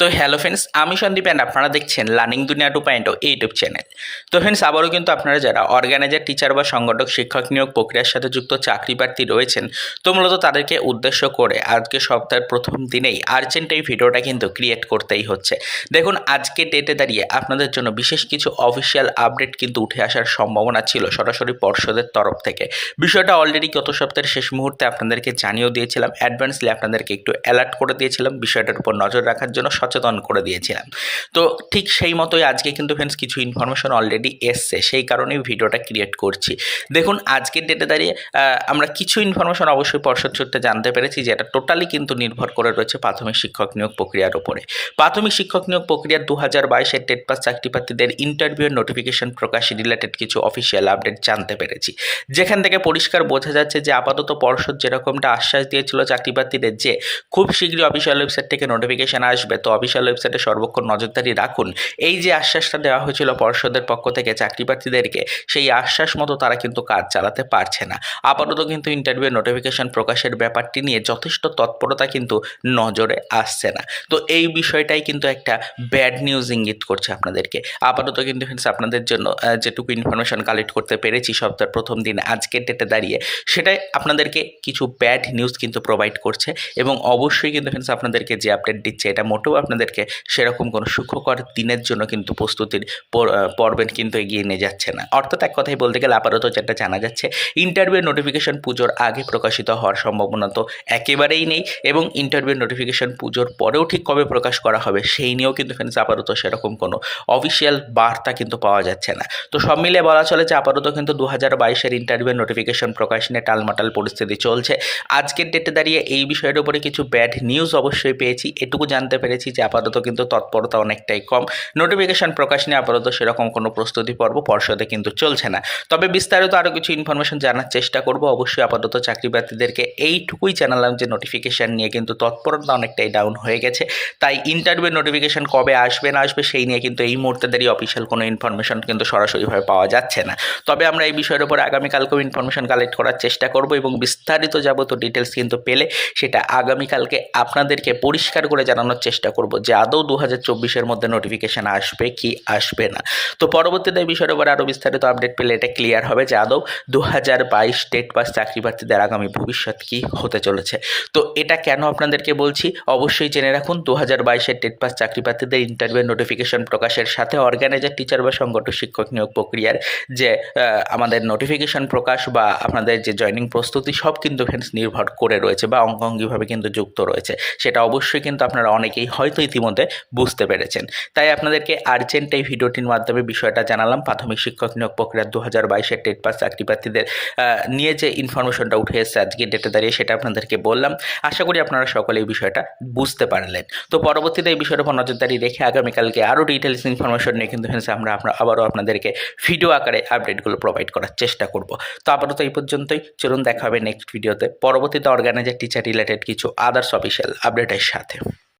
তো hello friends আমি Sandeep and আপনারা দেখছেন learning Duniya two point YouTube channel তো ফ্রেন্ডস আবারও কিন্তু আপনারা যারা অর্গানাইজার টিচার বা সংগঠক, শিক্ষক নিয়োগ প্রক্রিয়ার সাথে যুক্ত, চাকরি প্রার্থী রয়েছেন, তো মূলত তাদেরকে উদ্দেশ্য করে আজকে সপ্তাহের প্রথম দিনেই আর্জেন্ট এই ভিডিওটা কিন্তু ক্রিয়েট করতেই হচ্ছে। দেখুন, আজকে ডেটে দাঁড়িয়ে আপনাদের জন্য বিশেষ কিছু অফিসিয়াল আপডেট কিন্তু উঠে আসার সম্ভাবনা ছিল সরাসরি পর্ষদের তরফ থেকে। বিষয়টা অলরেডি গত সপ্তাহের শেষ মুহূর্তে আপনাদেরকে জানিয়েও দিয়েছিলাম অ্যাডভান্সলি আপনাদেরকে একটু অ্যালার্ট করে দিয়েছিলাম, বিষয়টার উপর নজর রাখার জন্য সচেতন করে দিয়েছিলাম। তো ঠিক সেই মতোই আজকে কিন্তু ফ্রেন্ডস কিছু ইনফরমেশন অলরেডি এসছে, সেই কারণেই ভিডিওটা ক্রিয়েট করছি। দেখুন, আজকের ডেটে দাঁড়িয়ে আমরা কিছু ইনফরমেশন অবশ্যই পর্ষদ সূত্রে জানতে পেরেছি যেটা টোটালি কিন্তু নির্ভর করে রয়েছে প্রাথমিক শিক্ষক নিয়োগ প্রক্রিয়ার উপরে। প্রাথমিক শিক্ষক নিয়োগ প্রক্রিয়ার দু হাজার বাইশের টেট পাস চাকরি প্রার্থীদের ইন্টারভিউর নোটিফিকেশন প্রকাশ রিলেটেড কিছু অফিসিয়াল আপডেট জানতে পেরেছি। যেখান থেকে পরিষ্কার বোঝা যাচ্ছে যে আপাতত পর্ষদ যেরকমটা আশ্বাস দিয়েছিল চাকরি প্রার্থীদের যে, খুব শীঘ্রই অফিসিয়াল ওয়েবসাইট থেকে নোটিফিকেশন আসবে। তো অফিসিয়াল ওয়েবসাইটে সর্বক্ষণ নজরদারি রাখুন। এই যে আশ্বাসটা দেওয়া হয়েছিল পর্ষদের পক্ষ থেকে চাকরি প্রার্থীদেরকে সেই আশ্বাস মতো তারা কিন্তু কাজ চালাতে পারছে না। আপাতত কিন্তু ইন্টারভিউ নোটিফিকেশন প্রকাশের ব্যাপারটি নিয়ে যথেষ্ট তৎপরতা কিন্তু নজরে আসছে না। তো এই বিষয়টাই কিন্তু একটা ব্যাড নিউজ ইঙ্গিত করছে আপনাদেরকে। আপাতত কিন্তু friends আপনাদের জন্য যেটুকু ইনফরমেশন কালেক্ট করতে পেরেছি সপ্তাহের প্রথম দিন আজকের ডেটে দাঁড়িয়ে, সেটাই আপনাদেরকে কিছু ব্যাড নিউজ কিন্তু প্রোভাইড করছে। এবং অবশ্যই কিন্তু ফ্রেন্ডস আপনাদেরকে যে আপডেট দিচ্ছে, এটা মোটেও আপনাদেরকে সেরকম কোনো সুখকর দিনের জন্য কিন্তু প্রস্তুতির পর- পর্বের কিন্তু এগিয়ে নিয়ে যাচ্ছে না। অর্থাৎ এক কথাই বলতে গেলে আপাতত যেটা জানা যাচ্ছে ইন্টারভিউ নোটিফিকেশন পুজোর আগে প্রকাশিত হওয়ার সম্ভাবনা তো একেবারেই নেই এবং ইন্টারভিউ নোটিফিকেশন পুজোর পরেও ঠিক কবে প্রকাশ করা হবে সেই নিয়েও কিন্তু ফ্রেন্ডস আপাতত সেরকম কোনো অফিসিয়াল বার্তা কিন্তু পাওয়া যাচ্ছে না। তো সব মিলে বলা চলে যে আপাতত কিন্তু দু হাজার বাইশের ইন্টারভিউ নোটিফিকেশন প্রকাশ নিয়ে টালমাটাল পরিস্থিতি চলছে। আজকের ডেটে দাঁড়িয়ে এই বিষয়ের উপরে কিছু ব্যাড নিউজ অবশ্যই পেয়েছি, এটুকু জানতে পেরেছি যে আপাতত কিন্তু তৎপরতা অনেকটাই কম। নোটিফিকেশন প্রকাশ নিয়ে আপাতত সেরকম কোনো প্রস্তুতি পর্ব পর্ষদে কিন্তু চলছে না। তবে বিস্তারিত আরও কিছু ইনফরমেশন জানার চেষ্টা করব। অবশ্যই আপাতত চাকরি প্রার্থীদেরকে এইটুকুই জানালাম যে নোটিফিকেশান নিয়ে কিন্তু তৎপরতা অনেকটাই ডাউন হয়ে গেছে। তাই ইন্টারভিউ নোটিফিকেশান কবে আসবে, না আসবে, সেই নিয়ে কিন্তু এই মুহূর্তে দাঁড়িয়ে অফিসিয়াল কোনো ইনফরমেশন কিন্তু সরাসরিভাবে পাওয়া যাচ্ছে না। তবে আমরা এই বিষয়ের উপর আগামীকালকেও ইনফরমেশন কালেক্ট করার চেষ্টা করব এবং বিস্তারিত যাবত ডিটেলস কিন্তু পেলে সেটা আগামীকালকে আপনাদেরকে পরিষ্কার করে জানানোর চেষ্টা করব। যে আদৌ দু হাজার চব্বিশের মধ্যে নোটিফিকেশান আসবে কি আসবে না। তো পরবর্তীতে এই বিষয়ের উপর আরও বিস্তারিত আপডেট পেলে এটা ক্লিয়ার হবে যে আদৌ দু হাজার বাইশ স্টেট পাস চাকরি প্রার্থীদের আগামী ভবিষ্যৎ কী হতে চলেছে। তো এটা কেন আপনাদেরকে বলছি? অবশ্যই জেনে রাখুন দু হাজার বাইশের টেট পাস চাকরি প্রার্থীদের ইন্টারভিউ নোটিফিকেশন প্রকাশের সাথে অর্গানাইজার টিচার বা সংগঠন শিক্ষক নিয়োগ প্রক্রিয়ার যে আমাদের নোটিফিকেশন প্রকাশ বা আপনাদের যে জয়নিং প্রস্তুতি, সব কিন্তু ফ্রেন্ডস নির্ভর করে রয়েছে বা অঙ্গাঙ্গিভাবে কিন্তু যুক্ত রয়েছে। সেটা অবশ্যই কিন্তু আপনারা অনেকেই হয়তো ইতিমধ্যে বুঝতে পেরেছেন। তাই আপনাদেরকে আর্জেন্ট এই ভিডিওটির মাধ্যমে বিষয়টা জানালাম। প্রাথমিক শিক্ষক নিয়োগ প্রক্রিয়া দু হাজার বাইশের টেট পাস চাকরি প্রার্থীদের নিয়ে যে ইনফরমেশনটা উঠে এসেছে আজকে ডেটে দাঁড়িয়ে সেটা আপনাদেরকে বললাম। আশা করি আপনারা সকলে এই বিষয়টা বুঝতে পারলেন। তো পরবর্তীতে এই বিষয়ের উপর নজরদারি রেখে আগামীকালকে আরও ডিটেলস ইনফরমেশন নিয়ে কিন্তু friends, আমরা আমরা আবারও আপনাদেরকে ভিডিও আকারে আপডেটগুলো প্রোভাইড করার চেষ্টা করব। তো আপাতত এই পর্যন্তই। চলুন দেখা হবে নেক্সট ভিডিওতে পরবর্তীতে অর্গানাইজার টিচার রিলেটেড কিছু আদার্স অফিসিয়াল আপডেটের সাথে।